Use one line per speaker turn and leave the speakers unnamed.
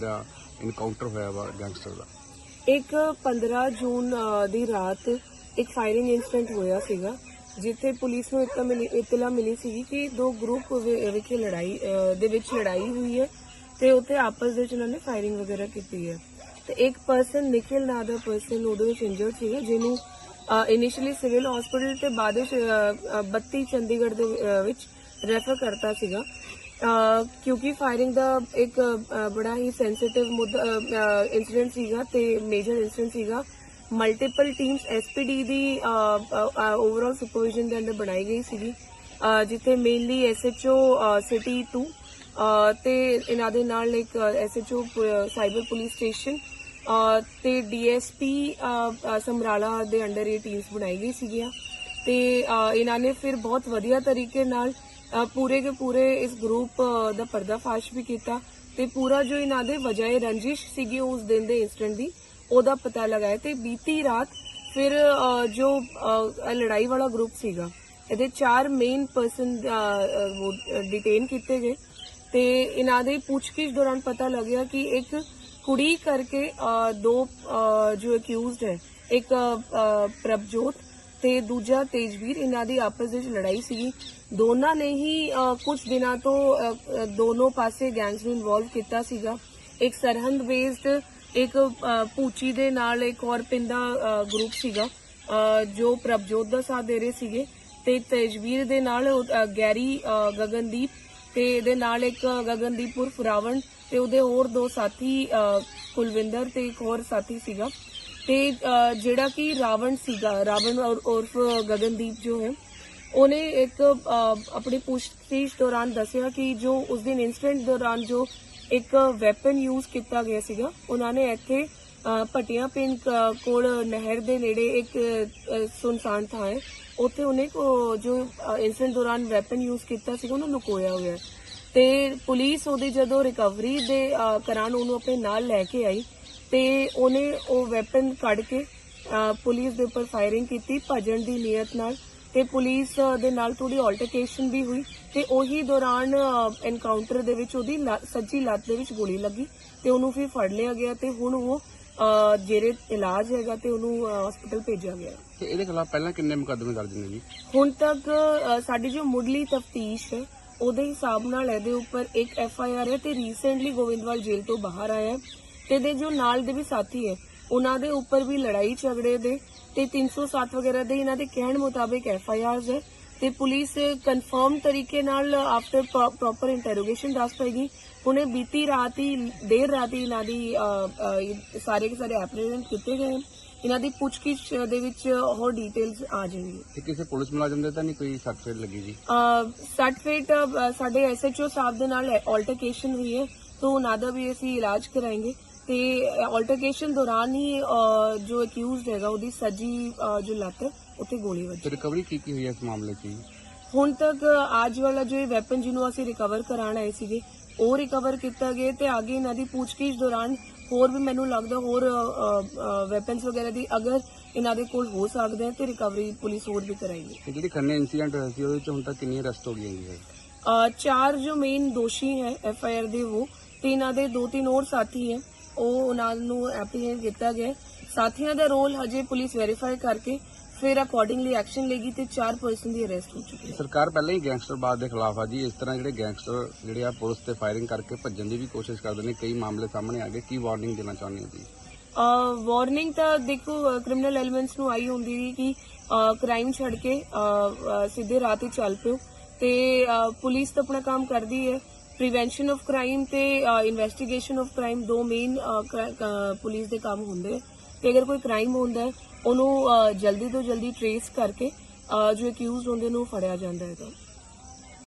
ਜਿਹੜਾ ਇਨਕਾਊਂਟਰ ਹੋਇਆ ਵਾ ਗੈਂਗਸਟਰ ਦਾ।
ਇੱਕ 15 ਜੂਨ ਦੀ ਰਾਤ ਇੱਕ ਫਾਇਰਿੰਗ ਇਨਸੀਡੈਂਟ ਹੋਇਆ ਸੀਗਾ ਜਿੱਥੇ ਪੁਲਿਸ ਨੂੰ ਇਤਲਾ ਮਿਲੀ ਇਤਲਾ ਮਿਲੀ ਸੀਗੀ ਕਿ ਦੋ ਗਰੁੱਪ ਵਿ- ਲੜਾਈ ਦੇ ਵਿੱਚ ਲੜਾਈ ਹੋਈ ਹੈ ਤੇ ਉੱਥੇ ਆਪਸ ਵਿੱਚ ਉਹਨਾਂ ਨੇ ਫਾਇਰਿੰਗ ਵਗੈਰਾ ਕੀਤੀ ਹੈ। ਤੇ ਇੱਕ ਪਰਸਨ ਨਿਖਿਲ ਨਾਂ ਦਾ ਪਰਸਨ ਉਹਦੇ ਵਿੱਚ ਇੰਜਰਡ ਸੀਗਾ ਜਿਹਨੂੰ ਇਨੀਸ਼ੀਅਲੀ ਸਿਵਲ ਹਸਪੀਟਲ ਤੇ ਬਾਅਦ ਵਿੱਚ 32 ਚੰਡੀਗੜ੍ਹ ਦੇ ਅ, ਵਿੱਚ ਰੈਫਰ ਕਰਤਾ ਸੀਗਾ। ਕਿਉਂਕਿ ਫਾਇਰਿੰਗ ਦਾ ਇੱਕ ਬੜਾ ਹੀ ਸੈਂਸਿਟਿਵ ਮੁੱਦਾ ਇਨਸੀਡੈਂਟ ਸੀਗਾ ਤੇ ਮੇਜਰ ਇਨਸੀਡੈਂਟ ਸੀਗਾ। ਮਲਟੀਪਲ ਟੀਮਸ ਐਸਪੀਡੀ ਦੀ ਓਵਰਆਲ ਸੁਪਰਵਿਜ਼ਨ ਦੇ ਅੰਡਰ ਬਣਾਈ ਗਈ ਸੀਗੀ। ਜਿੱਥੇ ਮੇਨਲੀ ਐਸਐਚਓ ਸਿਟੀ 2 ਅ, ਤੇ ਇਹਨਾਂ ਦੇ ਨਾਲ ਇੱਕ ਐਸਐਚਓ ਸਾਈਬਰ ਪੁਲਿਸ ਸਟੇਸ਼ਨ ਅ, ਤੇ ਡੀਐਸਪੀ ਸਮਰਾਲਾ ਦੇ ਅੰਡਰ ਇਹ ਟੀਮਸ ਬਣਾਈ ਗਈ ਸੀਗੀਆਂ। ਤੇ ਇਹਨਾਂ ਨੇ ਫਿਰ ਬਹੁਤ ਵਧੀਆ ਤਰੀਕੇ ਨਾਲ ਪੂਰੇ ਕੇ ਪੂਰੇ ਇਸ ਗਰੁੱਪ ਦਾ ਪਰਦਾਫਾਸ਼ ਵੀ ਕੀਤਾ ਤੇ ਪੂਰਾ ਜੋ ਇਹਨਾਂ ਦੇ ਵਜਾਏ ਰੰਜਿਸ਼ ਸੀਗੀ ਉਸ ਦਿਨ ਦੇ ਇਨਸੀਡੈਂਟ ਦੀ, ਉਹਦਾ ਪਤਾ ਲਗਾਇਆ ਤੇ ਬੀਤੀ ਰਾਤ ਫਿਰ ਜੋ ਲੜਾਈ ਵਾਲਾ ਗਰੁੱਪ ਸੀਗਾ, ਇਹਦੇ ਚਾਰ ਮੇਨ ਪਰਸਨ ਡਿਟੇਨ ਕੀਤੇ ਗਏ ਤੇ ਇਹਨਾਂ ਦੇ ਪੁੱਛਗਿੱਛ ਦੌਰਾਨ ਪਤਾ ਲੱਗਿਆ ਕਿ ਇੱਕ ਕੁੜੀ ਕਰਕੇ ਦੋ ਜੋ ਅਕਿਊਜ਼ਡ ਹੈ, ਇੱਕ ਪ੍ਰਭਜੋਤ ਤੇ ਦੂਜਾ ਤੇਜਵੀਰ ਇਹਨਾਂ ਦੀ ਆਪਸ ਵਿੱਚ ਲੜਾਈ ਸੀਗੀ। ਦੋਨਾਂ ਨੇ ਹੀ ਕੁਝ ਦਿਨਾਂ ਤੋਂ ਦੋਨੋਂ ਪਾਸੇ ਗੈਂਗਸ ਨੂੰ ਇਨਵੋਲਵ ਕੀਤਾ ਸੀਗਾ। ਇੱਕ ਸਰਹੰਦ ਬੇਸਡ ਇੱਕ ਅ, ਪੂਚੀ ਦੇ ਨਾਲ ਇੱਕ ਹੋਰ ਪਿੰਦਾ ਗਰੁੱਪ ਸੀਗਾ ਜੋ ਪ੍ਰਭਜੋਤ ਦਾ ਸਾਥ ਦੇ ਰਹੇ ਸੀਗੇ। ਤੇ ਤੇਜਵੀਰ ਦੇ ਨਾਲ ਗੈਰੀ ਗਗਨਦੀਪ ਤੇ ਇਹਦੇ ਨਾਲ ਇੱਕ ਗਗਨਦੀਪ ਉਰਫ ਰਾਵਣ ਤੇ ਉਹਦੇ ਹੋਰ ਦੋ ਸਾਥੀ ਕੁਲਵਿੰਦਰ ਤੇ ਇੱਕ ਹੋਰ ਸਾਥੀ ਸੀਗਾ। ਤੇ ਜਿਹੜਾ ਕਿ ਰਾਵਣ ਸੀਗਾ ਰਾਵਣ ਔਰ- ਉਰਫ ਗਗਨਦੀਪ ਜੋ ਹੈ ਉਹਨੇ ਇੱਕ ਅ, ਆਪਣੀ ਪੁੱਛਗਿੱਛ ਦੌਰਾਨ ਦੱਸਿਆ ਕਿ ਜੋ ਉਸ ਦਿਨ ਇਨਸੀਡੈਂਟ ਦੌਰਾਨ ਜੋ ਇੱਕ ਵੈਪਨ ਯੂਜ਼ ਕੀਤਾ ਗਿਆ ਸੀਗਾ ਉਹਨਾਂ ਨੇ ਇੱਥੇ ਅ, ਪਿੰਡ ਕੋਲ ਨਹਿਰ ਦੇ ਨੇੜੇ ਇੱਕ ਸੁਨਸਾਨ ਥਾਂ ਹੈ ਉੱਥੇ ਉਹਨੇ ਕੋ- ਜੋ ਇਨਸੀਡੈਂਟ ਦੌਰਾਨ ਵੈਪਨ ਯੂਜ਼ ਕੀਤਾ ਸੀਗਾ ਉਹਨੂੰ ਲੁਕੋਇਆ ਹੋਇਆ ਹੈ। ਤੇ ਪੁਲਿਸ ਉਹਦੀ ਜਦੋਂ ਰਿਕਵਰੀ ਦੇ ਅ, ਕਰਾਨ ਉਹਨੂੰ ਆਪਣੇ ਨਾਲ ਲੈ ਕੇ ਆਈ ਤੇ ਉਹਨੇ ਉਹ ਵੈਪਨ ਕੱਢ ਕੇ ਪੁਲਿਸ ਦੇ ਉੱਪਰ ਫਾਇਰਿੰਗ ਕੀਤੀ ਭਜਣ ਦੀ ਨੀਅਤ ਨਾਲ ਤੇ ਪੁਲਿਸ ਦੇ ਨਾਲ ਥੋੜੀ ਆਲਟਰਕੇਸ਼ਨ ਵੀ ਹੋਈ ਤੇ ਉਹੀ ਦੌਰਾਨ ਐਨਕਾਊਂਟਰ ਦੇ ਵਿੱਚ ਉਹਦੀ ਸੱਜੀ ਲੱਤ ਦੇ ਵਿੱਚ ਗੋਲੀ ਲੱਗੀ ਤੇ ਉਹਨੂੰ ਫਿਰ ਫੜ ਲਿਆ ਗਿਆ ਤੇ ਹੁਣ ਉਹ ਜਿਹੜੇ ਇਲਾਜ ਹੈਗਾ ਤੇ ਉਹਨੂੰ ਹਸਪੀਟਲ ਭੇਜਿਆ ਗਿਆ।
ਤੇ ਇਹਦੇ ਖਿਲਾਫ ਪਹਿਲਾਂ ਕਿੰਨੇ ਮੁਕੱਦਮੇ ਦਰਜ ਨੇ ਜੀ?
ਹੁਣ ਤੱਕ ਸਾਡੀ ਜੋ ਮੁੱਢਲੀ ਤਫਤੀਸ਼ ਹੈ ਉਹਦੇ ਹਿਸਾਬ ਨਾਲ ਇਹਦੇ ਉੱਪਰ ਇੱਕ ਐਫ ਆਈ ਆਰ ਹੈ ਤੇ ਰੀਸੈਂਟਲੀ ਗੋਵਿੰਦਵਾਲ ਜੇਲ੍ਹ ਤੋਂ ਬਾਹਰ ਆਇਆ ਹੈ। ਤੇ ਦੇ ਜੋ ਨਾਲ ਦੇ ਵੀ ਸਾਥੀ ਹੈ ਉਹਨਾਂ ਦੇ ਉੱਪਰ ਵੀ ਲੜਾਈ ਝਗੜੇ ਦੇ ਤੇ 307 ਵਗੈਰਾ ਦੇ ਇਹਨਾਂ ਦੇ ਕਹਿਣ ਮੁਤਾਬਿਕ ਐਫ ਆਈ ਆਰਸ ਹੈ ਤੇ ਪੁਲਿਸ ਕਨਫਰਮ ਤਰੀਕੇ ਨਾਲ ਆਫਟਰ ਪ੍ਰੋਪਰ ਇੰਟਰੋਗੇਸ਼ਨ ਦੱਸ ਪਏਗੀ। ਉਹਨੇ ਬੀਤੀ ਰਾਤ ਹੀ ਦੇਰ ਰਾਤ ਹੀ ਇਹਨਾਂ ਦੀ ਸਾਰੇ ਦੇ ਸਾਰੇ ਐਪਰੀਹੈਂਡ ਕੀਤੇ ਗਏ ਇਹਨਾਂ ਦੀ ਪੁੱਛਗਿੱਛ ਦੇ ਵਿੱਚ ਹੋਰ ਡਿਟੇਲਸ ਆ ਜਾਣਗੀਆਂ।
ਤੇ ਕਿਸੇ ਪੁਲਿਸ ਮੁਲਾਜ਼ਮ ਦੇ ਤਾਂ ਨਹੀਂ ਕੋਈ ਸੱਟ ਲੱਗੀ ਜੀ?
ਸੱਟ ਫੇਟ ਸਾਡੇ ਐਸਐਚਓ ਸਾਹਿਬ ਦੇ ਨਾਲ ਆਲਟਰਕੇਸ਼ਨ ਹੋਈ ਹੈ ਤੋਂ ਉਹਨਾਂ ਦਾ ਵੀ ਅਸੀਂ ਇਲਾਜ ਕਰਾਂਗੇ। ਤੇ ਆਲਟਰਕੇਸ਼ਨ ਦੌਰਾਨ ਹੀ ਜੋ ਅਕਿਊਜ਼ਡ ਹੈਗਾ ਉਹਦੀ ਸੱਜੀ ਜੋ ਲੱਤ ਹੈ, ਉੱਥੇ ਗੋਲੀ ਵੱਜੀ।
ਤੇ ਰਿਕਵਰੀ ਕੀ ਕੀ ਹੋਈ ਹੈ ਇਸ ਮਾਮਲੇ 'ਚ ਜੀ
ਹੁਣ ਤੱਕ ਅੱਜ ਵਾਲਾ ਜੋ ਇਹ ਵੈਪਨ ਜਿਹਨੂੰ ਅਸੀਂ ਰਿਕਵਰ ਕਰਾਣ ਆਏ ਸੀਗੇ ਉਹ ਰਿਕਵਰ ਕੀਤਾ ਗਿਆ ਤੇ ਅੱਗੇ ਇਹਨਾਂ ਦੀ ਪੁੱਛਗਿੱਛ ਦੌਰਾਨ ਹੋਰ ਵੀ ਮੈਨੂੰ ਲੱਗਦਾ ਹੋਰ ਵੈਪਨਸ ਵਗੈਰਾ ਦੀ ਅਗਰ ਇਹਨਾਂ ਦੇ ਕੋਲ ਹੋ ਸਕਦੇ ਹੈ ਤੇ ਰਿਕਵਰੀ ਪੁਲਿਸ ਹੋਰ ਵੀ ਕਰਾਏਗੀ।
ਤੇ ਜਿਹੜੀ ਖੰਨੇ ਇਨਸੀਡੈਂਟ ਹੋਇਆ ਸੀ ਉਹਦੇ 'ਚ ਹੁਣ ਤੱਕ ਕਿੰਨੀ ਅਰੈਸਟ ਹੋ ਗਈਆਂ ਜੀ?
ਅ, ਚਾਰ ਜੋ ਮੇਨ ਦੋਸ਼ੀ ਹੈ ਐਫ ਆਈ ਆਰ ਦੇ ਉਹ ਤੇ ਇਹਨਾਂ ਦੇ ਦੋ ਤਿੰਨ ਹੋਰ ਸਾਥੀ ਹੈ। ਉਹ ਉਹਨਾਂ ਨੂੰ ਐਪਰੀਹੈਂਡ ਕੀਤਾ ਗਿਆ। ਸਾਥੀਆਂ ਦਾ ਰੋਲ ਹਜੇ ਪੁਲਿਸ ਵੈਰੀਫਾਈ ਕਰਕੇ ਫਿਰ ਅਕੋਰਡਿੰਗਲੀ ਐਕਸ਼ਨ ਲੇਗੀ ਤੇ ਚਾਰ ਪਰਸਨ ਦੀ ਅਰੈਸਟ ਹੋ ਚੁੱਕੀ ਹੈ।
ਸਰਕਾਰ ਪਹਿਲਾਂ ਹੀ ਗੈਂਗਸਟਰਵਾਦ ਦੇ ਖਿਲਾਫ ਆ ਜੀ। ਇਸ ਤਰ੍ਹਾਂ ਜਿਹੜੇ ਗੈਂਗਸਟਰ ਜਿਹੜੇ ਆ ਪੁਲਿਸ ਤੇ ਫਾਇਰਿੰਗ ਕਰਕੇ ਭੱਜਣ ਦੀ ਵੀ ਕੋਸ਼ਿਸ਼ ਕਰਦੇ ਨੇ। ਕਈ ਮਾਮਲੇ ਸਾਹਮਣੇ ਆ ਗਏ। ਕੀ ਵਾਰਨਿੰਗ ਦੇਣਾ ਚਾਹੁੰਦੇ ਹੋ ਜੀ
ਵਾਰਨਿੰਗ ਤਾਂ ਦੇਖੋ ਕ੍ਰਿਮੀਨਲ ਐਲੀਮੈਂਟਸ ਨੂੰ ਆਈ ਹੁੰਦੀ ਸੀ ਕਿ ਕ੍ਰਾਈਮ ਛੱਡ ਕੇ ਸਿੱਧੇ ਰਾਹ ਤੇ ਚੱਲ ਪਿਓ। ਤੇ ਪੁਲਿਸ ਤਾਂ ਆਪਣਾ ਕੰਮ ਕਰਦੀ ਹੈ। ਪ੍ਰੀਵੈਂਸ਼ਨ ਆਫ ਕ੍ਰਾਈਮ ਤੇ ਇਨਵੈਸਟੀਗੇਸ਼ਨ ਆਫ ਕ੍ਰਾਈਮ ਦੋ ਮੇਨ ਪੁਲਿਸ ਦੇ ਕੰਮ ਹੁੰਦੇ ਆ। ਤੇ ਅਗਰ ਕੋਈ ਕ੍ਰਾਈਮ ਹੁੰਦਾ ਹੈ ਉਹਨੂੰ ਜਲਦੀ ਤੋਂ ਜਲਦੀ ਟ੍ਰੇਸ ਕਰਕੇ ਜੋ ਅਕਿਊਜ਼ਡ ਹੁੰਦੇ ਨੂੰ ਫੜਿਆ ਜਾਂਦਾ ਹੈਗਾ।